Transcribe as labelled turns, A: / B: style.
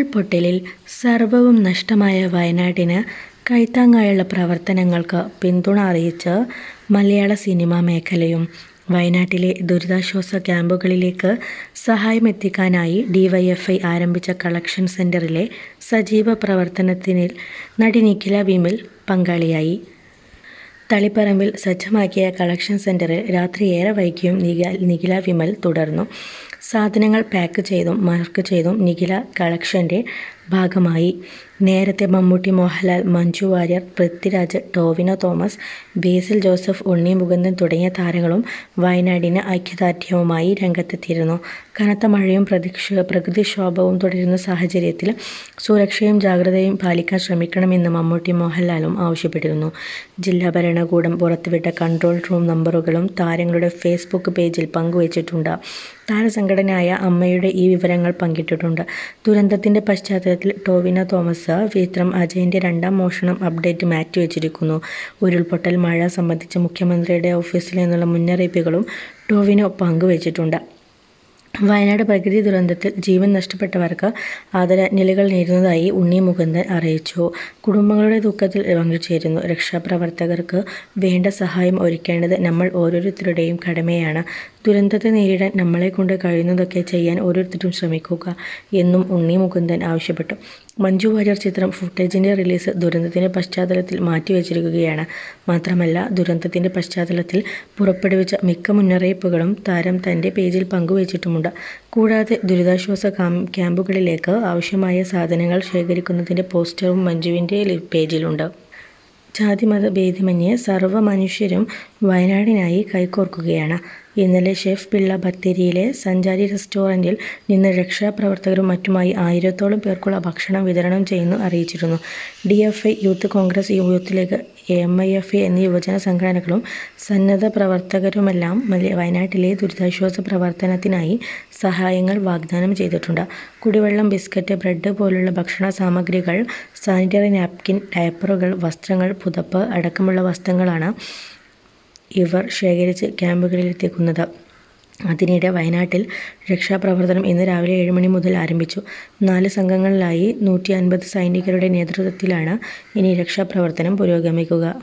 A: ഉരുൾപൊട്ടലിൽ സർവവും നഷ്ടമായ വയനാട്ടിന് കൈത്താങ്ങായുള്ള പ്രവർത്തനങ്ങൾക്ക് പിന്തുണ അറിയിച്ച് മലയാള സിനിമാ മേഖലയും വയനാട്ടിലെ ദുരിതാശ്വാസ ക്യാമ്പുകളിലേക്ക് സഹായം എത്തിക്കാനായി ഡിവൈഎഫ്ഐ ആരംഭിച്ച കളക്ഷൻ സെന്ററിലെ സജീവ പ്രവർത്തനത്തിൽ നടി നിഖില വിമിൽ പങ്കാളിയായി. തളിപ്പറമ്പിൽ സജ്ജമാക്കിയ കളക്ഷൻ സെന്ററിൽ രാത്രി ഏറെ വൈകിയും നിഖില വിമൽ തുടർന്നു. സാധനങ്ങൾ പാക്ക് ചെയ്തും മാർക്ക് ചെയ്തും നിഖില കളക്ഷന്റെ ഭാഗമായി. നേരത്തെ മമ്മൂട്ടി, മോഹൻലാൽ, മഞ്ജു വാര്യർ, പൃഥ്വിരാജ്, ടോവിനോ തോമസ്, ബേസിൽ ജോസഫ്, ഉണ്ണി മുകുന്ദൻ തുടങ്ങിയ താരങ്ങളും വയനാടിന് ഐക്യദാർഢ്യവുമായി രംഗത്തെത്തിയിരുന്നു. കനത്ത മഴയും പ്രകൃതിക്ഷോഭവും തുടരുന്ന സാഹചര്യത്തിൽ സുരക്ഷയും ജാഗ്രതയും പാലിക്കാൻ ശ്രമിക്കണമെന്ന് മമ്മൂട്ടി മോഹൻലാലും ആവശ്യപ്പെട്ടിരുന്നു. ജില്ലാ ഭരണകൂടം പുറത്തുവിട്ട കൺട്രോൾ റൂം നമ്പറുകളും താരങ്ങളുടെ ഫേസ്ബുക്ക് പേജിൽ പങ്കുവച്ചിട്ടുണ്ട്. താരസംഘടനയായ അമ്മയുടെ ഈ വിവരങ്ങൾ പങ്കിട്ടിട്ടുണ്ട്. ദുരന്തത്തിന്റെ പശ്ചാത്തലത്തിൽ ടോവിനോ തോമസ് ചിത്രം അജയന്റെ രണ്ടാം മോഷണം അപ്ഡേറ്റ് മാറ്റിവെച്ചിരിക്കുന്നു ഉരുൾപൊട്ടൽ, മഴ സംബന്ധിച്ച് മുഖ്യമന്ത്രിയുടെ ഓഫീസിൽ നിന്നുള്ള മുന്നറിയിപ്പുകളും ടോവിനോ പങ്കുവച്ചിട്ടുണ്ട്. വയനാട് പ്രകൃതി ദുരന്തത്തിൽ ജീവൻ നഷ്ടപ്പെട്ടവർക്ക് ആദരാഞ്ജലികൾ നേരുന്നതായി ഉണ്ണി മുകുന്ദൻ അറിയിച്ചു. കുടുംബങ്ങളുടെ ദുഃഖത്തിൽ പങ്കുചേരുന്നു. രക്ഷാപ്രവർത്തകർക്ക് വേണ്ട സഹായം ഒരുക്കേണ്ടത് നമ്മൾ ഓരോരുത്തരുടെയും കടമയാണ്. ദുരന്തത്തെ നേരിടാൻ നമ്മളെ കൊണ്ട് കഴിയുന്നതൊക്കെ ചെയ്യാൻ ഓരോരുത്തരും ശ്രമിക്കുക എന്നും ഉണ്ണി മുകുന്ദൻ ആവശ്യപ്പെട്ടു. മഞ്ജു വാര്യർ ചിത്രം ഫുട്ടേജിന്റെ റിലീസ് ദുരന്തത്തിന്റെ പശ്ചാത്തലത്തിൽ മാറ്റിവെച്ചിരിക്കുകയാണ് മാത്രമല്ല ദുരന്തത്തിന്റെ പശ്ചാത്തലത്തിൽ പുറപ്പെടുവിച്ച മിക്ക മുന്നറിയിപ്പുകളും താരം തന്റെ പേജിൽ പങ്കുവച്ചിട്ടുമുണ്ട്. കൂടാതെ ദുരിതാശ്വാസ ക്യാമ്പുകളിലേക്ക് ആവശ്യമായ സാധനങ്ങൾ ശേഖരിക്കുന്നതിന്റെ പോസ്റ്ററും മഞ്ജുവിന്റെ പേജിലുണ്ട്. ജാതിമത ഭേദമന്യേ സർവ മനുഷ്യരും വയനാടിനായി കൈകോർക്കുകയാണ്. ഇന്നലെ ഷെഫ് പിള്ള ബത്തേരിയിലെ സഞ്ചാരി റെസ്റ്റോറന്റിൽ നിന്ന് രക്ഷാപ്രവർത്തകരും മറ്റുമായി ആയിരത്തോളം പേർക്കുള്ള ഭക്ഷണം വിതരണം ചെയ്യുന്നു അറിയിച്ചിരുന്നു. D F I youth Congress, youth league, M I F I എന്നീ യുവജന സംഘടനകളും സന്നദ്ധ പ്രവർത്തകരുമെല്ലാം വയനാട്ടിലെ ദുരിതാശ്വാസ പ്രവർത്തനത്തിനായി സഹായങ്ങൾ വാഗ്ദാനം ചെയ്തിട്ടുണ്ട്. കുടിവെള്ളം, ബിസ്ക്കറ്റ് ബ്രെഡ് പോലുള്ള ഭക്ഷണ സാമഗ്രികൾ സാനിറ്ററി നാപ്കിൻ, ഡയപ്പറുകൾ, വസ്ത്രങ്ങൾ, പുതപ്പ് അടക്കമുള്ള വസ്തുക്കളാണ് ഇവർ ശേഖരിച്ച് ക്യാമ്പുകളിലെത്തിക്കുന്നത്. അതിനിടെ വയനാട്ടിൽ രക്ഷാപ്രവർത്തനം ഇന്ന് രാവിലെ ഏഴ് മണി മുതൽ ആരംഭിച്ചു. നാല് സംഘങ്ങളിലായി നൂറ്റിഅൻപത് സൈനികരുടെ നേതൃത്വത്തിലാണ് ഇനി രക്ഷാപ്രവർത്തനം പുരോഗമിക്കുക.